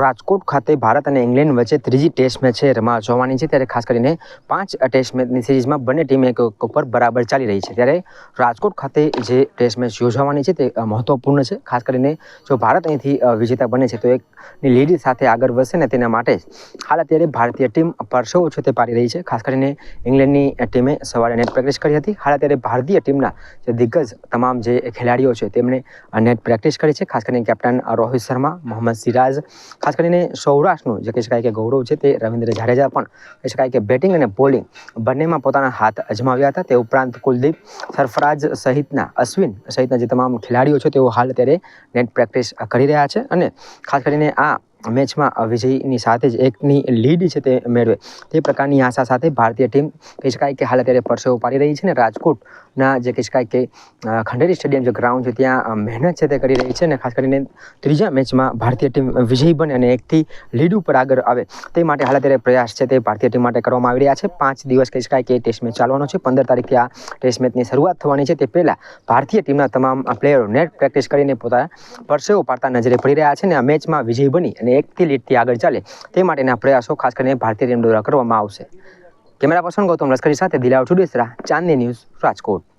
રાજકોટ ખાતે ભારત અને ઇંગ્લેન્ડ વચ્ચે ત્રીજી ટેસ્ટ મેચ છે, રમવા જોવાની છે. ત્યારે ખાસ કરીને પાંચ ટેસ્ટ મેચની સિરીઝમાં બંને ટીમ એક ઉપર બરાબર ચાલી રહી છે. ત્યારે રાજકોટ ખાતે જે ટેસ્ટ મેચ યોજવાની છે તે મહત્વપૂર્ણ છે. ખાસ કરીને જો ભારત અહીંથી વિજેતા બને છે તો એકની લીડ સાથે આગળ વધશે ને તેના માટે હાલ અત્યારે ભારતીય ટીમ પરસો ઓછો તે પાડી રહી છે. ખાસ કરીને ઇંગ્લેન્ડની ટીમે સવારે નેટ પ્રેક્ટિસ કરી હતી. હાલ અત્યારે ભારતીય ટીમના જે દિગ્ગજ તમામ જે ખેલાડીઓ છે તેમણે નેટ પ્રેક્ટિસ કરી છે. ખાસ કરીને કેપ્ટન રોહિત શર્મા, મોહમ્મદ સિરાજ, ખાસ કરીને સૌરાષ્ટ્રનું, જે કહી શકાય કે ગૌરવ છે તે રવિન્દ્ર જાડેજા પણ કહી શકાય કે બેટિંગ અને બોલિંગ બંનેમાં પોતાના હાથ અજમાવ્યા હતા. તે ઉપરાંત કુલદીપ સરફરાજ સહિતના, અશ્વિન સહિતના જે તમામ ખેલાડીઓ છે તેઓ હાલ અત્યારે નેટ પ્રેક્ટિસ કરી રહ્યા છે. અને ખાસ કરીને આ મેચમાં વિજયની સાથે જ એકની લીડ છે તે મેળવે. તે પ્રકારની આશા સાથે ભારતીય ટીમ કહી શકાય કે હાલ અત્યારે પરસેવો પાડી રહી છે ને રાજકોટના જે કહી શકાય કે ખંડેરી સ્ટેડિયમ જે ગ્રાઉન્ડ છે ત્યાં મહેનત છે તે કરી રહી છે અને ખાસ કરીને ત્રીજા મેચમાં ભારતીય ટીમ વિજયી બને અને એકથી લીડ ઉપર આગળ આવે. તે માટે હાલ અત્યારે પ્રયાસ છે તે ભારતીય ટીમ માટે કરવામાં આવી રહ્યા છે. પાંચ દિવસ કહી શકાય કે ટેસ્ટ મેચ ચાલવાનો છે. પંદર તારીખથી આ ટેસ્ટ મેચની શરૂઆત થવાની છે. તે પહેલાં ભારતીય ટીમના તમામ પ્લેયરો નેટ પ્રેક્ટિસ કરીને પોતાના પરસેવો પાડતા નજરે પડી રહ્યા છે અને આ મેચમાં વિજયી બની અને એકથી લીટથી આગળ ચાલે તે માટેના પ્રયાસો ખાસ કરીને ભારતીય ટીમ દ્વારા કરવામાં આવશે. કેમેરા પર્સન ગૌતમ લશ્કરી સાથે દિલાવ ચુડેસરા ચાંદની ન્યૂઝ રાજકોટ.